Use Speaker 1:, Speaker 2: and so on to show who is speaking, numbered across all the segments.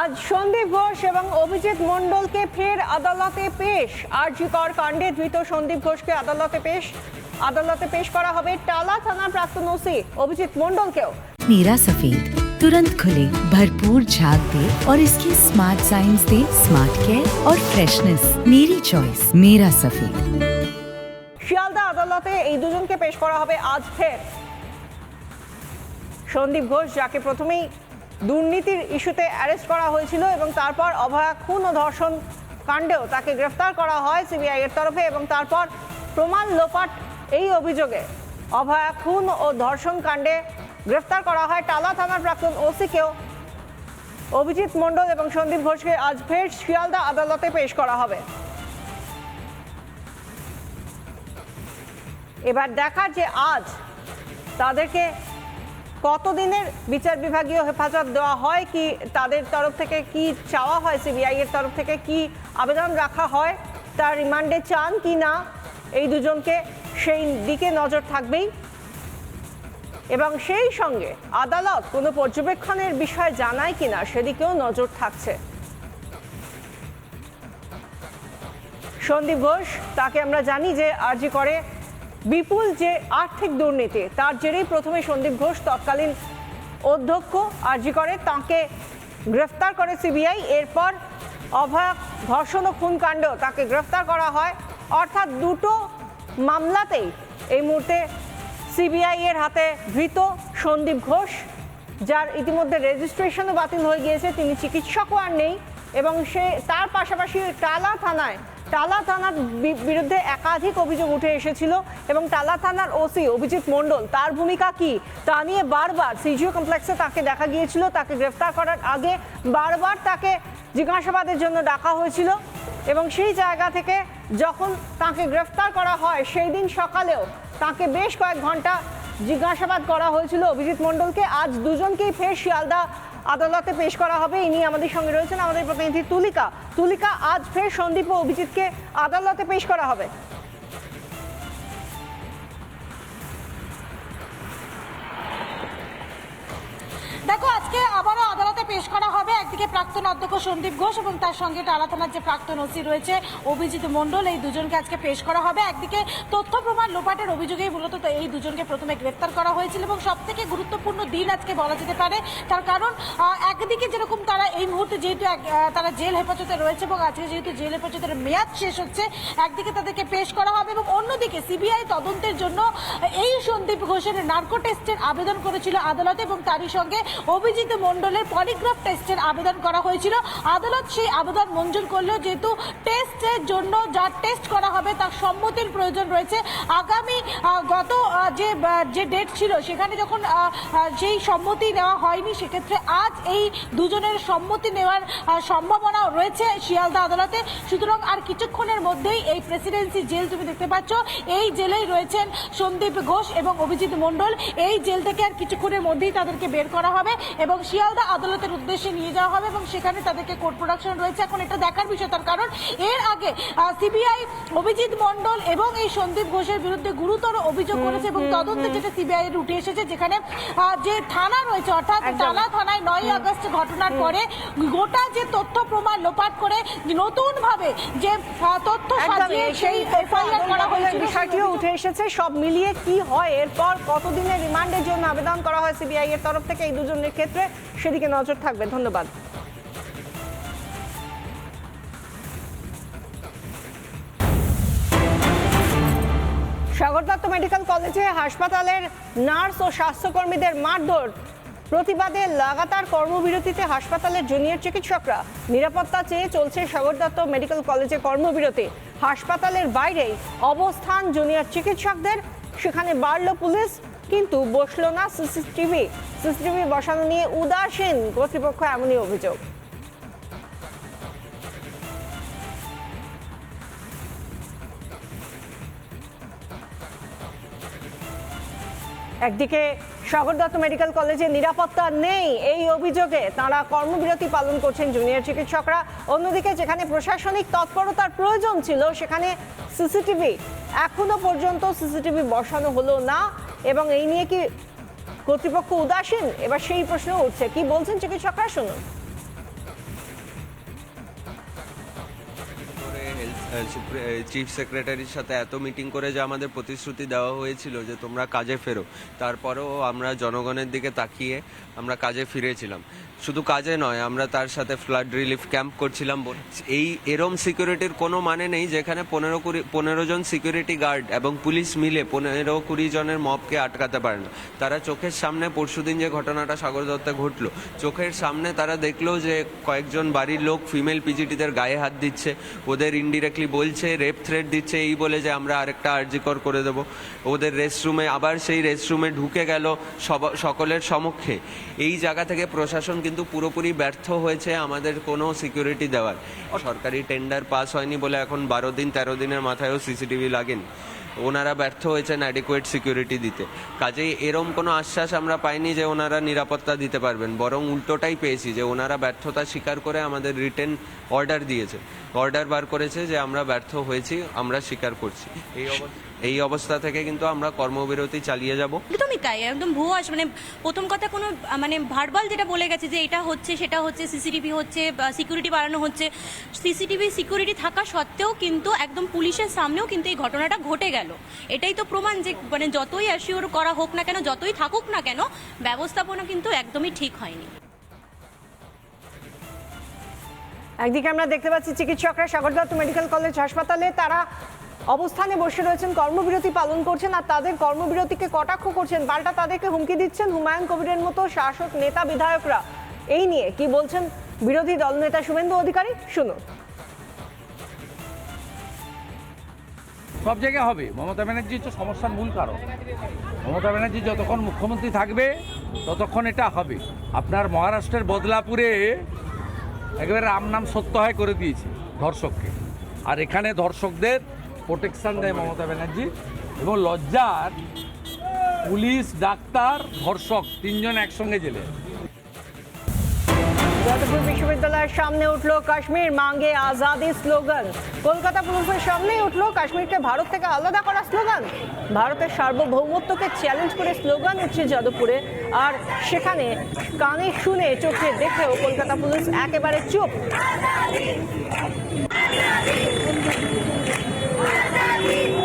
Speaker 1: আজ সন্দীপ ঘোষ এবং অভিজিৎ মণ্ডলকে ফের আদালতে পেশ আরজিকর কাণ্ডে ধৃত সন্দীপ ঘোষকে আদালতে পেশ আদালতে পেশ করা হবে টালা থানার প্রাক্তন ওসি অভিজিৎ মণ্ডলকেও
Speaker 2: नीरा सफेद तुरंत खुले भरपूर झाग दे और इसकी स्मार्ट साइंस दे स्मार्ट केयर और फ्रेशनेस मेरी चॉइस मेरा सफेद
Speaker 1: শিয়ালদা আদালতে এই দুজনকে পেশ করা হবে আজ ফের সন্দীপ ঘোষ যাকে প্রথমেই দুর্নীতির ইস্যুতে অ্যারেস্ট করা হয়েছিল এবং তারপর অভয়া খুন ও ধর্ষণ কাণ্ডেও তাকে গ্রেফতার করা হয় সিবিআই এর তরফে এবং তারপর প্রমাণ লোপাট এই অভিযোগে অভয়া খুন ও ধর্ষণ কাণ্ডে গ্রেফতার করা হয় টালা থানার প্রাক্তন ওসিকেও। অভিজিৎ মণ্ডল এবং সন্দীপ ঘোষকে আজ ফের শিয়ালদা আদালতে পেশ করা হবে। এবার দেখা যে আজ, তাদেরকে কতদিনের বিচার বিভাগীয় হেফাজত দেওয়া হয়? কি তাদের তরফ থেকে কি চাওয়া হয়? সিবিআই এর তরফ থেকে কি আবেদন রাখা হয়? তার রিমান্ডে চান কি না? এই দুজনকে সেই দিকে নজর থাকবেই। এবং সেই সঙ্গে আদালত কোনো পর্যবেক্ষণের বিষয় জানায় কিনা সেদিকেও নজর থাকছে। সন্দীপ ঘোষ, তাকে আমরা জানি যে আরজি করে বিপুল যে আর্থিক দুর্নীতি, তার জেরেই প্রথমে সন্দীপ ঘোষ তৎকালীন অধ্যক্ষ আরজি করে, তাকে গ্রেফতার করে সিবিআই। এরপর অভয়া ধর্ষণ ও খুন কাণ্ড তাকে গ্রেফতার করা হয়। অর্থাৎ দুটো মামলাতেই এই মুহূর্তে সিবিআই এর হাতে ধৃত সন্দীপ ঘোষ, যার ইতিমধ্যে রেজিস্ট্রেশনও বাতিল হয়ে গিয়েছে। তিনি চিকিৎসকও আর নেই এবং সে তার পাশাপাশি টালা থানায় টালা থানার বিরুদ্ধে একাধিক অভিযোগ উঠে এসেছিল এবং টালা থানার ওসি অভিজিৎ মণ্ডল, তার ভূমিকা কি? তা নিয়ে বারবার সিজিও কমপ্লেক্সে তাকে দেখা গিয়েছিল, তাকে গ্রেফতার করার আগে বারবার তাকে জিজ্ঞাসাবাদের জন্য ডাকা হয়েছিল এবং সেই জায়গা থেকে যখন তাকে গ্রেফতার করা হয়, সেই দিন সকালেও তাকে বেশ কয়েক ঘণ্টা জিজ্ঞাসাবাদ করা হয়েছিল অভিজিৎ মণ্ডলকে। আজ দুজনকেই ফের শিয়ালদা আদালতে পেশ করা হবে। ইনি আমাদের সঙ্গে রয়েছেন, আমাদের প্রতিনিধি তুলিকা। তুলিকা, আজ ফের সন্দীপ ও অভিজিৎকে আদালতে পেশ করা হবে।
Speaker 3: একদিকে প্রাক্তন অধ্যক্ষ সন্দীপ ঘোষ এবং তার সঙ্গে টালা যে প্রাক্তন ওসি রয়েছে অভিজিৎ মণ্ডল, এই দুজনকে আজকে পেশ করা হবে। একদিকে তথ্য প্রমাণ লোপাটের অভিযোগেই মূলত এই দুজনকে প্রথমে গ্রেফতার করা হয়েছিল এবং সব থেকে গুরুত্বপূর্ণ দিন আজকে বলা যেতে পারে। তার কারণ একদিকে যেরকম তারা এই মুহূর্তে যেহেতু তারা জেল হেফাজতে রয়েছে এবং আজকে যেহেতু জেল হেফাজতের মেয়াদ শেষ হচ্ছে, একদিকে তাদেরকে পেশ করা হবে এবং অন্যদিকে সিবিআই তদন্তের জন্য এই সন্দীপ ঘোষের নার্কো টেস্টের আবেদন করেছিল আদালতে এবং তারই সঙ্গে অভিজিৎ মণ্ডলের পলিগ্রাফ টেস্টের আবেদন করা হয়েছিল। আদালত সেই আবেদন মঞ্জুর করলেও যেহেতু টেস্টের জন্য যা টেস্ট করা হবে তার সম্মতির প্রয়োজন রয়েছে। আগামী গত যে যে ডেট ছিল, সেখানে যখন সেই সম্মতি নেওয়া হয়নি, সেক্ষেত্রে আজ এই দুজনের সম্মতি নেওয়ার সম্ভাবনা রয়েছে শিয়ালদা আদালতে। সুতরাং আর কিছুক্ষণের মধ্যেই এই প্রেসিডেন্সি জেল তুমি দেখতে পাচ্ছ। এই জেলেই রয়েছেন সন্দীপ ঘোষ এবং অভিজিৎ মণ্ডল। এই জেল থেকে আর কিছুক্ষণের মধ্যেই তাদেরকে বের করা হবে এবং শিয়ালদা আদালতের উদ্দেশ্যে নিয়ে যাওয়া হবে এবং সেখানে তাদেরকে কোর্ট প্রোডাকশন রয়েছে। এখন এটা দেখার বিষয় তার কারণ এর আগে সিবিআই অভিজিৎ মণ্ডল এবং এই সন্দীপ ঘোষের বিরুদ্ধে গুরুতর অভিযোগ করেছে এবং তদন্তে যেটা সিবিআই এর উঠে এসেছে যেখানে যে থানা রয়েছে অর্থাৎ। টালা থানায় নয় আগস্ট ঘটনার পরে গোটা যে তথ্য প্রমাণ লোপাট করে নতুন ভাবে যে তথ্য সাজিয়ে
Speaker 1: সেই
Speaker 3: এফআইআর করা হয়েছিল
Speaker 1: বিষয়টিও উঠে এসেছে। সব মিলিয়ে কি হয়? এরপর কতদিনের রিমান্ডের জন্য আবেদন করা হয় সিবিআই এর তরফ থেকে? এই দুজনের ক্ষেত্রে সেদিকে নজর থাকবে। ধন্যবাদ। সাগর দত্ত মেডিকেল কলেজে, হাসপাতালের নার্স ও স্বাস্থ্যকর্মীদের মারধর। প্রতিবাদে লাগাতার কর্মবিরতিতে হাসপাতালের জুনিয়র চিকিৎসকরা। নিরাপত্তা চেয়ে চলছে সাগর দত্ত মেডিকেল কলেজে কর্মবিরতি। হাসপাতালের বাইরেই অবস্থান জুনিয়র চিকিৎসকদের, সেখানে বাড়ল পুলিশ, কিন্তু বসল না সিসিটিভি। সিসিটিভি বসানো নিয়ে উদাসীন কর্তৃপক্ষ এমনই অভিযোগ। একদিকে সাগর দত্ত মেডিকেল কলেজে নিরাপত্তা নেই, এই অভিযোগে তারা কর্মবিরতি পালন করছেন জুনিয়র চিকিৎসকরা। অন্যদিকে যেখানে প্রশাসনিক তৎপরতার প্রয়োজন ছিল, সেখানে সিসিটিভি এখনও পর্যন্ত সিসিটিভি বসানো হলো না এবং এই নিয়ে কি কর্তৃপক্ষ উদাসীন? এবার সেই প্রশ্ন উঠছে। কি বলছেন চিকিৎসকরা? শুনুন।
Speaker 4: চিফ সেক্রেটারির সাথে এত মিটিং করে যে আমাদের প্রতিশ্রুতি দেওয়া হয়েছিল যে তোমরা কাজে ফেরো। তারপরেও আমরা জনগণের দিকে তাকিয়ে আমরা কাজে ফিরেছিলাম। শুধু কাজে নয়, আমরা তার সাথে ফ্লাড রিলিফ ক্যাম্প করছিলাম এই এরম সিকিউরিটির কোনো মানে নেই যেখানে পনেরো কুড়ি পনেরো জন সিকিউরিটি গার্ড এবং পুলিশ মিলে পনেরো কুড়ি জনের মবকে আটকাতে পারে না। তারা চোখের সামনে পরশুদিন যে ঘটনাটা সাগর দত্তে ঘটলো, চোখের সামনে তারা দেখল যে কয়েকজন বাড়ির লোক ফিমেল পিজিটিদের গায়ে হাত দিচ্ছে, ওদের ইনডিরেক্টলি বলছে রেপ থ্রেট দিচ্ছে, এই বলে যে আমরা আরেকটা আর্জিকর করে দেব। ওদের রেস্টরুমে আবার সেই রেস্টরুমে ঢুকে গেল সকলের সমক্ষে। এই জায়গা থেকে প্রশাসন কিন্তু পুরোপুরি ব্যর্থ হয়েছে আমাদের কোনো সিকিউরিটি দেওয়ার। সরকারি টেন্ডার পাস হয়নি বলে এখন বারো দিন, তেরো দিনের মাথায়ও সিসিটিভি লাগেনি। ওনারা ব্যর্থ হয়েছেন অ্যাডিকুয়েট সিকিউরিটি দিতে। কাজেই এরম কোনো আশ্বাস আমরা পাইনি যে ওনারা নিরাপত্তা দিতে পারবেন। বরং উল্টোটাই পেয়েছি যে ওনারা ব্যর্থতা স্বীকার করে আমাদের রিটেন অর্ডার দিয়েছে। অর্ডার বার করেছে যে আমরা ব্যর্থ হয়েছি, আমরা স্বীকার করছি। এই অব- এই অবস্থা থেকে কিন্তু আমরা কর্মবিরতি চালিয়ে যাব।
Speaker 5: একদমই তাই একদম ভুয়ো মানে প্রথম কথা কোনো মানে ভার্বাল যেটা বলে গেছে যে এটা হচ্ছে সেটা হচ্ছে সিসিটিভি হচ্ছে সিকিউরিটি বাড়ানো হচ্ছে সিসিটিভি সিকিউরিটি থাকা সত্ত্বেও কিন্তু একদম পুলিশের সামনেও কিন্তু এই ঘটনাটা ঘটে গেল। এটাই তো প্রমাণ যে মানে যতই অ্যাসিওর করা হোক না কেন যতই থাকুক না কেন ব্যবস্থাপনা কিন্তু একদমই ঠিক হয়নি।
Speaker 1: একদিকে আমরা দেখতে পাচ্ছি চিকিৎসকরা সাগর দত্ত মেডিকেল কলেজ হাসপাতালে তারা অবস্থানে বসে রয়েছেন, কর্মবিরতি পালন করছেন আর তাদের কর্মবিরতিকে কটাক্ষ করছেন, পাল্টা তাদেরকে হুমকি দিচ্ছেন হুমায়ুন কবিরের মতো শাসক নেতা বিধায়করা। এই নিয়ে কি বলছেন বিরোধী দলনেতা শুভেন্দু অধিকারী? শুনুন।
Speaker 6: সব জায়গায় হবে। মমতা ব্যানার্জি হচ্ছে সমস্যার মূল কারণ। মমতা ব্যানার্জি যতক্ষণ মুখ্যমন্ত্রী থাকবে, ততক্ষণ এটা হবে। আপনার মহারাষ্ট্রের বদলাপুরে একেবারে রাম নাম সত্য হয় করে দিয়েছে ধর্ষককে। আর এখানে ধর্ষকদের প্রোটেকশন দেয় মমতা ব্যানার্জি। এবং লজ্জার পুলিশ, ডাক্তার, ধর্ষক, তিনজন একসঙ্গে জেলে।
Speaker 1: যাদবপুর বিশ্ববিদ্যালয়ের সামনে উঠল কাশ্মীর, মাঙ্গে আজাদি স্লোগান। কলকাতা পুলিশের সামনে উঠল কাশ্মীরকে ভারত থেকে আলাদা করা স্লোগান। ভারতের সার্বভৌমত্বকে চ্যালেঞ্জ করে স্লোগান উঠছে যাদবপুরে। আর সেখানে কানে শুনে চোখে দেখেও কলকাতা পুলিশ একেবারে চুপ। Amen.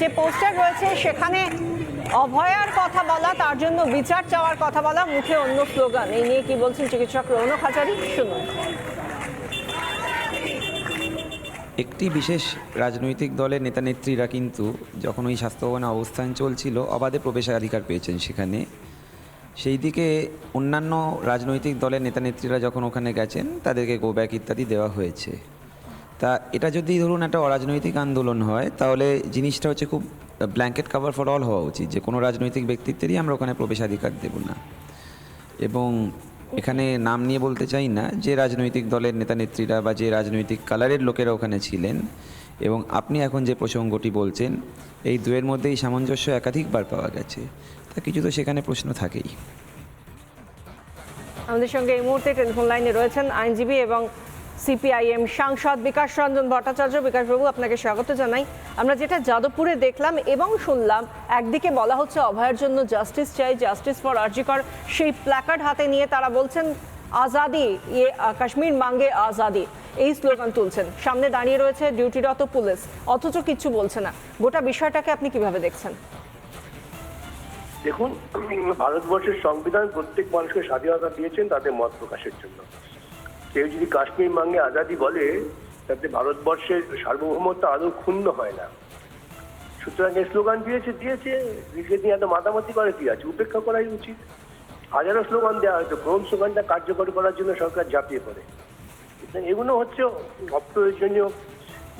Speaker 1: যে পোস্টার রয়েছে সেখানে অভয়ার কথা বলা, তার জন্য বিচার চাওয়ার কথা বলা, মুখে অন্য স্লোগান। এই নিয়ে কি বলছেন চিকিৎসক রৌনক হাজারি? শুনুন।
Speaker 7: একটি বিশেষ রাজনৈতিক দলের নেতানেত্রীরা কিন্তু যখন ওই স্বাস্থ্য ভবনে অবস্থান চলছিল, অবাধে প্রবেশাধিকার পেয়েছেন সেখানে। সেই দিকে অন্যান্য রাজনৈতিক দলের নেতানেত্রীরা যখন ওখানে গেছেন, তাদেরকে গো ব্যাক ইত্যাদি দেওয়া হয়েছে। তা এটা যদি ধরুন একটা অরাজনৈতিক আন্দোলন হয়, তাহলে জিনিসটা হচ্ছে খুব ব্ল্যাঙ্কেট কাভার ফর অল হওয়া উচিত। যে কোনো রাজনৈতিক ব্যক্তিত্বেরই আমরা ওখানে প্রবেশাধিকার দেব না। এবং এখানে নাম নিয়ে বলতে চাই না, যে রাজনৈতিক দলের নেতানেত্রীরা বা যে রাজনৈতিক কালারের লোকেরা ওখানে ছিলেন, এবং আপনি এখন যে প্রসঙ্গটি বলছেন, এই দুয়ের মধ্যেই সামঞ্জস্য একাধিকবার পাওয়া গেছে। তা কিছু তো সেখানে প্রশ্ন থাকেই।
Speaker 1: আমাদের সঙ্গে এই মুহূর্তে টেলিফোন লাইনে রয়েছেন আইনজীবী এবং সিপিআইএম সাংসদ বিকাশ রঞ্জন ভট্টাচার্য। বিকাশবাবু আপনাকে স্বাগত জানাই। আমরা যেটা যাদবপুরে দেখলাম এবং শুনলাম, একদিকে বলা হচ্ছে অভয়ের জন্য জাস্টিস চাই, জাস্টিস ফর আরজিকর। সেই প্ল্যাকার্ড হাতে নিয়ে তারা বলছেন, আজাদি ইয়ে কাশ্মীর মাঙ্গে আজাদি। এই স্লোগান তুলছেন। সামনে দাঁড়িয়ে রয়েছে ডিউটিরত পুলিশ, অথচ কিচ্ছু বলছে না। গোটা বিষয়টাকে আপনি কীভাবে দেখছেন?
Speaker 8: দেখুন, ভারতবর্ষের সংবিধান প্রত্যেক মানুষকে স্বাধীনতা দিয়েছেন তাদের মত প্রকাশের জন্য। কেউ যদি কাশ্মীর মাঙ্গে আজাদি বলে, তাতে ভারতবর্ষের সার্বভৌমত্ব আদৌ ক্ষুণ্ণ হয় না। সুতরাং এই স্লোগান দিয়েছে দিয়েছে দিকে নিয়ে এত মাতামাতি করে কি আছে? উপেক্ষা করাই উচিত। হাজারো স্লোগান দেওয়া হয়তো কোন স্লোগানটা কার্যকরী করার জন্য সরকার ঝাঁপিয়ে পড়ে। এগুলো হচ্ছে অপ্রয়োজনীয়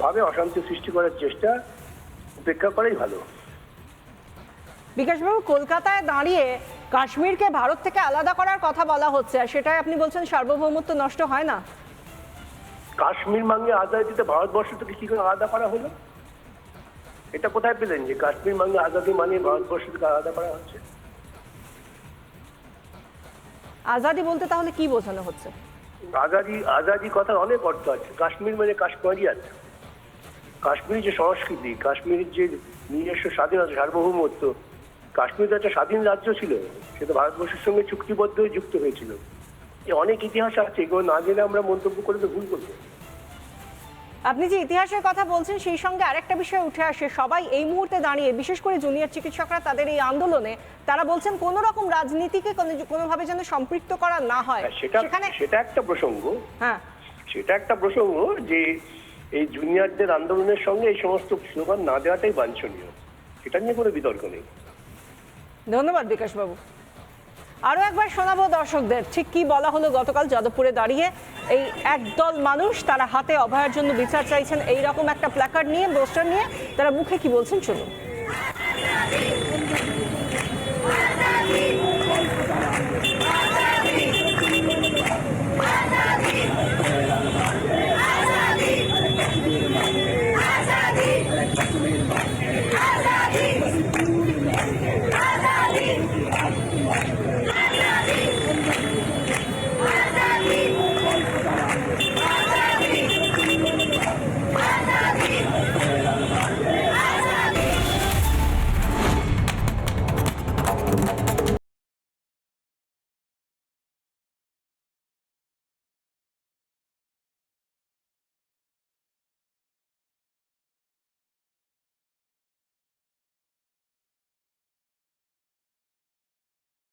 Speaker 8: ভাবে অশান্তি সৃষ্টি করার চেষ্টা, উপেক্ষা করাই ভালো।
Speaker 1: বিকাশবাবু, কলকাতায় দাঁড়িয়ে কাশ্মীরকে ভারত থেকে আলাদা করার কথা বলা হচ্ছে আর সেটাই আপনি বলছেন সার্বভৌমত্ব নষ্ট হয় না?
Speaker 8: কাশ্মীর মাঙ্গে আজাদিতে ভারতবর্ষ থেকে কি করে আলাদা করা হলো? এটা কোথায় পেলেন যে কাশ্মীর মানে আজাদি মানে ভারতবর্ষ থেকে আলাদা করা হচ্ছে?
Speaker 1: আজাদি বলতে তাহলে কি বোঝানো হচ্ছে?
Speaker 8: আজাদি আজাদি কথার অনেক অর্থ আছে। কাশ্মীর মানে কাশ্মীরিয়াত কাশ্মীরি যে সংস্কৃতি কাশ্মীরের যে নিজস্ব স্বাধীনতা সার্বভৌমত্ব কাশ্মীর একটা স্বাধীন রাজ্য ছিল সেটা ভারতবর্ষের সঙ্গে চুক্তিবদ্ধ হয়ে যুক্ত হয়েছিল। অনেক ইতিহাস আছে এগুলো না জেনে আমরা মন্তব্য করে তো ভুল করব।
Speaker 1: আপনি যে ইতিহাসের কথা বলছেন সেই সঙ্গে আরেকটা বিষয় উঠে আসে। সবাই এই মুহূর্তে দাঁড়িয়ে বিশেষ করে জুনিয়র চিকিৎসকরা তাদের এই আন্দোলনে তারা বলছেন কোনো রকম রাজনীতিকে কোনোভাবে যেন সম্পৃক্ত করা না হয়।
Speaker 8: হ্যাঁ, সেটা
Speaker 1: সেখানে
Speaker 8: সেটা একটা প্রসঙ্গ।
Speaker 1: হ্যাঁ।
Speaker 8: সেটা একটা প্রসঙ্গ যে এই জুনিয়রদের আন্দোলনের সঙ্গে এই সমস্ত স্লোগান না দেওয়াটাই বাঞ্ছনীয়। সেটা নিয়ে কোনো বিতর্ক নেই।
Speaker 1: ধন্যবাদ বিকাশবাবু। আরও একবার শোনাবো দর্শকদের, ঠিক কি বলা হলো গতকাল যাদবপুরে দাঁড়িয়ে এই একদল মানুষ, তারা হাতে অভয়ের জন্য বিচার চাইছেন এই রকম একটা প্ল্যাকার্ড নিয়ে পোস্টার নিয়ে, তারা মুখে কি বলছেন শুনুন